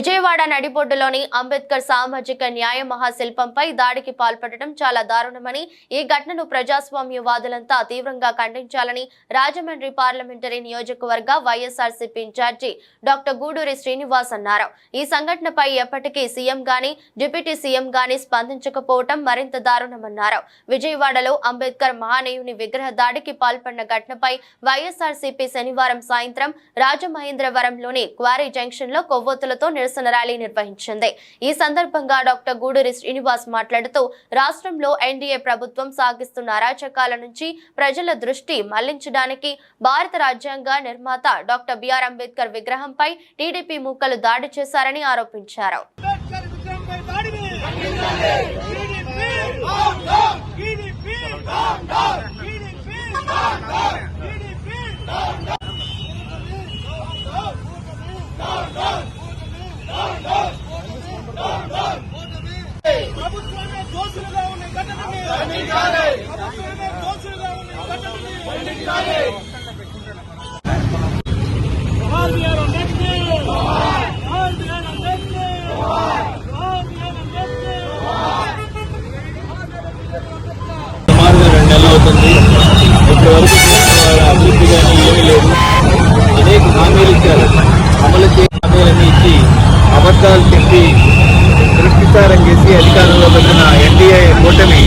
విజయవాడ నడిబొడ్డులోని అంబేద్కర్ సామాజిక న్యాయ మహాశిల్పంపై దాడికి పాల్పడటం చాలా దారుణమని ఈ ఘటనను ప్రజాస్వామ్యవాదులంతా తీవ్రంగా ఖండించాలని రాజమండ్రి పార్లమెంటరీ నియోజకవర్గ YSRCP in charge doctor Guduri Srinivas అన్నారు. ఈ సంఘటనపై ఎప్పటికీ సీఎం గాని డిప్యూటీ సీఎం గాని స్పందించకపోవటం మరింత దారుణమన్నారు. విజయవాడలో అంబేద్కర్ మహానీయుని విగ్రహ దాడికి పాల్పడిన ఘటనపై వైఎస్ఆర్సీపీ శనివారం సాయంత్రం రాజమహేంద్రవరంలోని క్వారీ జంక్షన్లో కొవ్వొత్తులతో నిరసన ర్యాలీ నిర్వహించింది. ఈ సందర్భంగా డాక్టర్ గూడూరి శ్రీనివాస్ మాట్లాడుతూ రాష్ట్రంలో ఎన్డీఏ ప్రభుత్వం సాగిస్తున్న అరాచకాల నుంచి ప్రజల దృష్టి మళ్ళించడానికి భారత రాజ్యాంగ నిర్మాత డాక్టర్ బిఆర్ అంబేద్కర్ విగ్రహంపై టీడీపీ మూకలు దాడి చేశారని ఆరోపించారు అంబేద్కర్ విగ్రహంపై దాడిని టీడీపీ టీడీపీ టీడీపీ ప్రభుత్వమే దోషులుగా ఉన్న ఘటనని ప్రభుత్వమే దోషులుగా ఉన్న ఘటనని జవహర్ బిఆర్ అంబేద్కర్ జవహర్ బిఆర్ అంబేద్కర్ జవహర్ బిఆర్ అంబేద్కర్ సుమారుగా రెండు నెలలు అవుతుంది ఇప్పటివరకు అభివృద్ధి కానీ ఏమీ లేదు. అనేక హామీలు ఇచ్చారు. అమలు చేసే హామీలన్నీ ఇచ్చి అబద్ధాలు చెప్పి దృష్టిసారం చేసి అధికారంలో పెట్టిన ఎన్డీఏ కూటమి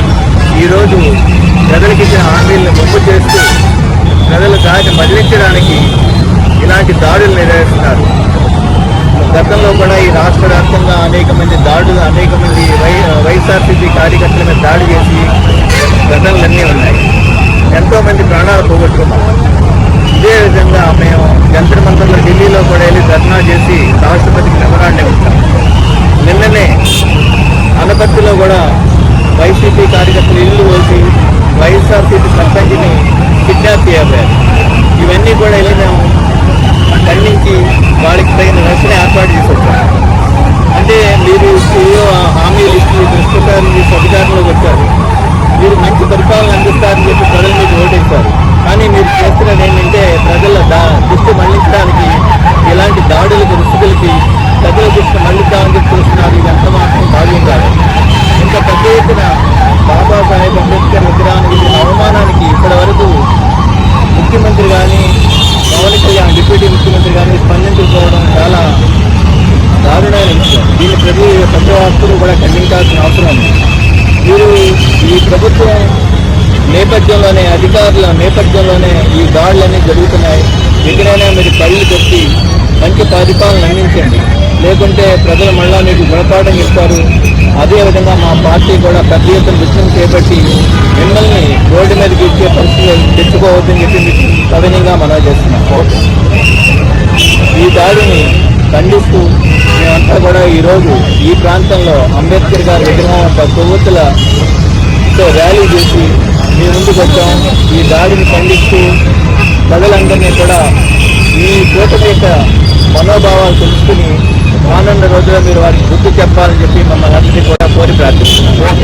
ఈరోజు ప్రజలకు ఇచ్చిన హామీలను మొమ్ము చేస్తూ ప్రజల దారిని మదిలించడానికి ఇలాంటి దాడులు నిర్వహిస్తున్నారు. గతంలో కూడా ఈ రాష్ట్ర వ్యాప్తంగా అనేక మంది దాడులు అనేక మంది వై వైఎస్ఆర్సీపీ కార్యకర్తల మీద దాడి చేసి ఘటనలన్నీ ఉన్నాయి. ఎంతోమంది ప్రాణాలు పోగొట్టుకున్నాం. ఇదే విధంగా మేము జంతర్ మంత్రులు ఢిల్లీలో కూడా వెళ్ళి ధర్నా చేసి రాష్ట్రపతికి మెమరాండం ఇచ్చాం నిన్ననే అనపర్తిలో కూడా వైసీపీ కార్యకర్తలు ఇల్లు పోసి వైఎస్ఆర్సీపీ సర్పంచ్ని కిడ్నాప్ చేయబోయారు ఇవన్నీ కూడా వెళ్ళి మేము ఖండించి వాళ్ళకి తగిన రక్షణ ఏర్పాటు చేసొచ్చారు అంటే మీరు ఏదో హామీలు ఇచ్చి దృష్టిసారి చేసి అధికారంలోకి వచ్చారు మీరు మంచి పరిపాలన అందిస్తారని చెప్పి ప్రజలు మీకు ఓటేశారు. కానీ మీరు చేస్తున్నది ఏంటంటే ప్రజల దా దృష్టి మళ్ళించడానికి ఇలాంటి దాడులకు రుసుగులకి ప్రజల దృష్టి మళ్ళిద్దామని చూస్తున్నారు. ఇది ఎంత మాత్రం భావ్యం కాదు. ఇంత పెద్ద ఎత్తున బాబాసాహెబ్ అంబేద్కర్ విగ్రహానికి అవమానానికి ఇప్పటి వరకు ముఖ్యమంత్రి కానీ పవన్ కళ్యాణ్ డిప్యూటీ ముఖ్యమంత్రి కానీ స్పందించకపోవడం చాలా దారుణమైన విషయం. దీన్ని ప్రతి ప్రతి ఒక్కరూ కూడా ఖండించాల్సిన అవసరం ఉంది. మీరు ఈ ప్రభుత్వం నేపథ్యంలోనే అధికారుల నేపథ్యంలోనే ఈ దాడులన్నీ జరుగుతున్నాయి. ఎక్కడైనా మీరు కళ్ళు పెట్టి మంచి పరిపాలన అందించండి. లేకుంటే ప్రజలు మళ్ళా మీకు గుణపాఠం ఇస్తారు అదేవిధంగా మా పార్టీ కూడా పెద్ద ఎత్తున విషయం చేపట్టి మిమ్మల్ని రోడ్డు మీదకి ఇచ్చే పరిస్థితులు తెచ్చుకోవద్దని చెప్పి మీకు సవినీయంగా మనవి చేస్తున్నాం. ఈ దాడిని ఖండిస్తూ మేమంతా కూడా ఈరోజు ఈ ప్రాంతంలో అంబేద్కర్ గారి విగ్రహం ఒక కొవ్వొత్తులతో ర్యాలీ చేసి మీ ముందుకు వచ్చాం. ఈ దాడిని ఖండిస్తూ ప్రజలందరినీ కూడా ఈ కూటమి యొక్క మనోభావాలు తెలుసుకుని రానున్న రోజుల్లో మీరు వారికి గుర్తు చెప్పాలని చెప్పి మమ్మల్ని అందరినీ కూడా కోరి ప్రార్థిస్తున్నాం.